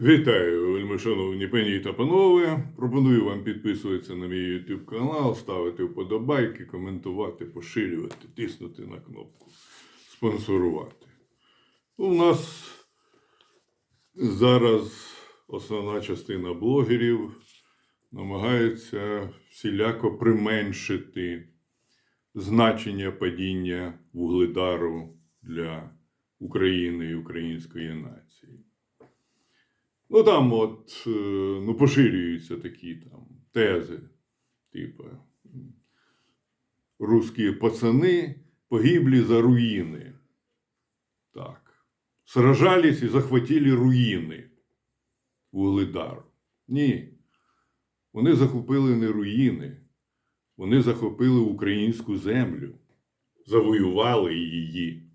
Вітаю, вельмишановні пані та панове. Пропоную вам підписуватися на мій YouTube канал, ставити вподобайки, коментувати, поширювати, тиснути на кнопку спонсорувати. У нас зараз основна частина блогерів намагається всіляко применшити значення падіння вугледару для України і української нації. Ну там от е, ну, поширюються такі там тези, типу русські пацани погибли за руїни. Так. Сражались і захватили руїни Вугледару. Ні. Вони захопили не руїни, вони захопили українську землю, завоювали її,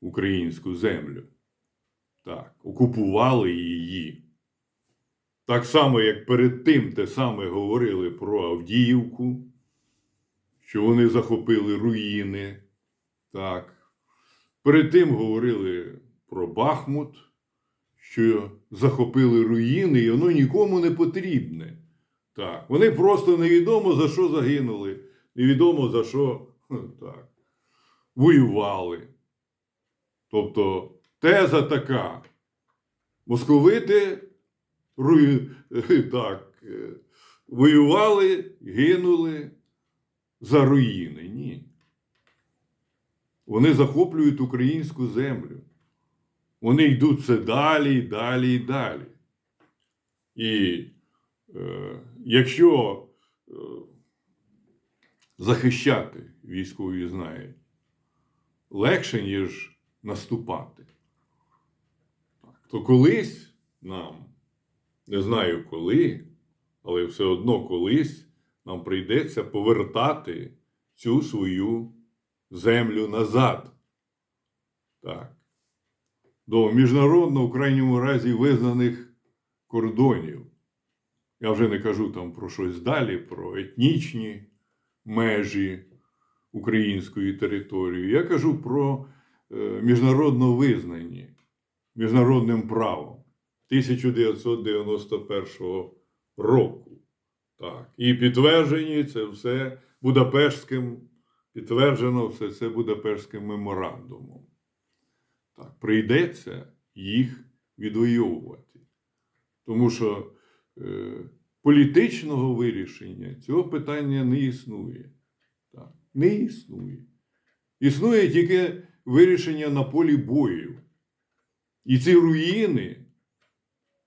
українську землю. Так, окупували її. Так само, як перед тим те саме говорили про Авдіївку, що вони захопили руїни. Так. Перед тим говорили про Бахмут, що захопили руїни, і воно нікому не потрібне. Так. Вони просто невідомо за що загинули, невідомо за що так, воювали. Тобто теза така. Московити. так, е, воювали, гинули за руїни. Ні. Вони захоплюють українську землю. Вони йдуть все далі, і далі і далі. І е, якщо е, захищати військові знають, легше, ніж наступати, то колись нам не знаю коли, але все одно колись нам прийдеться повертати цю свою землю назад. Так. До міжнародно, в крайньому разі, визнаних кордонів. Я вже не кажу там про щось далі, про етнічні межі української території. Я кажу про е, міжнародно визнані міжнародним правом. 1991 року. Так. І підтверджені це все Будапештським, підтверджено все це Будапештським меморандумом. Так, прийдеться їх відвоювати. Тому що е, політичного вирішення цього питання не існує. Так, не існує. Існує тільки вирішення на полі бою. І ці руїни.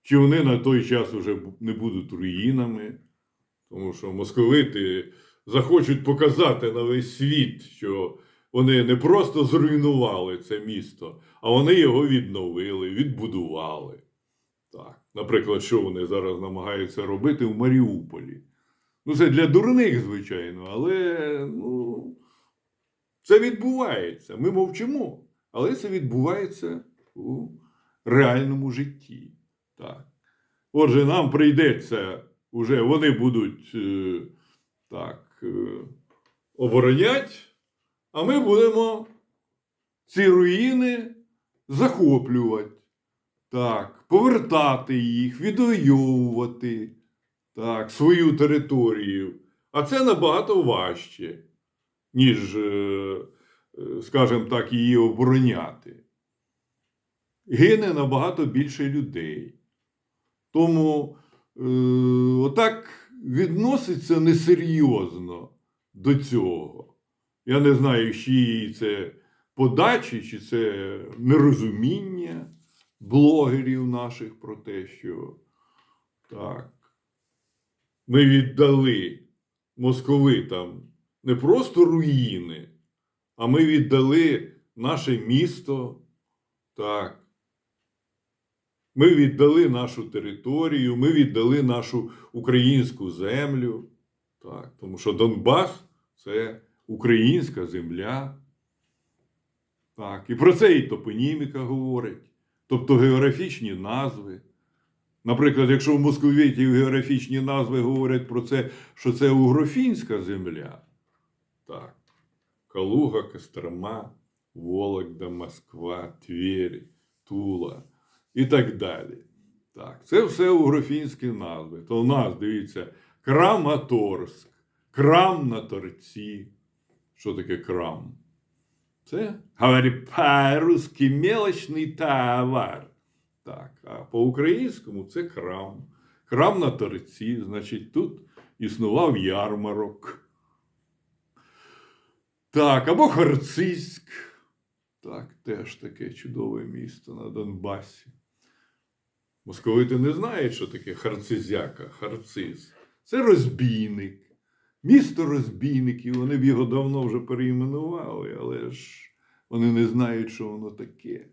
Чи вони на той час вже не будуть руїнами, тому що московити захочуть показати на весь світ, що вони не просто зруйнували це місто, а вони його відновили, відбудували. Так. Наприклад, що вони зараз намагаються робити в Маріуполі. Ну, це для дурних, звичайно, але ну, це відбувається. Ми мовчимо, але це відбувається у реальному житті. Так. Отже, нам прийдеться вже вони будуть е, так, е, оборонять, а ми будемо ці руїни захоплювати, так, повертати їх, відвоювати так, свою територію. А це набагато важче, ніж, е, скажімо так, її обороняти. Гине набагато більше людей. Тому е, отак відноситься несерйозно до цього. Я не знаю, чи це подачі, чи це нерозуміння блогерів наших про те, що так, ми віддали московитам не просто руїни, а ми віддали наше місто. Так. Ми віддали нашу територію, ми віддали нашу українську землю. Так, Тому що Донбас це українська земля. Так, І про це і топоніміка говорить, тобто географічні назви. Наприклад, якщо в московітів географічні назви говорять про це, що це угрофінська земля, так, Калуга, Кострома, Вологда, Москва, Тверь, Тула і так далі. Так, це все угрофінські назви. То у нас, дивіться, Краматорськ, Крам на торці. Що таке крам? Це говорить по-русски мелочний товар. Так, а по-українському це крам. Крам на торці, значить, тут існував ярмарок. Так, або Харциськ. Так, теж таке чудове місто на Донбасі. Московити не знають, що таке харцизяка, харциз. Це розбійник. Місто розбійників, вони б його давно вже переіменували, але ж вони не знають, що воно таке.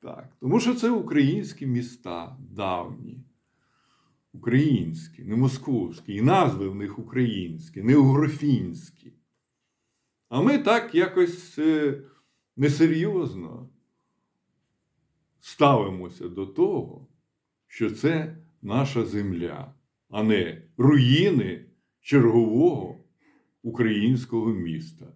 Так, тому що це українські міста давні. Українські, не московські, і назви в них українські, не угрофінські. А ми так якось е, несерйозно ставимося до того, що це наша земля, а не руїни чергового українського міста.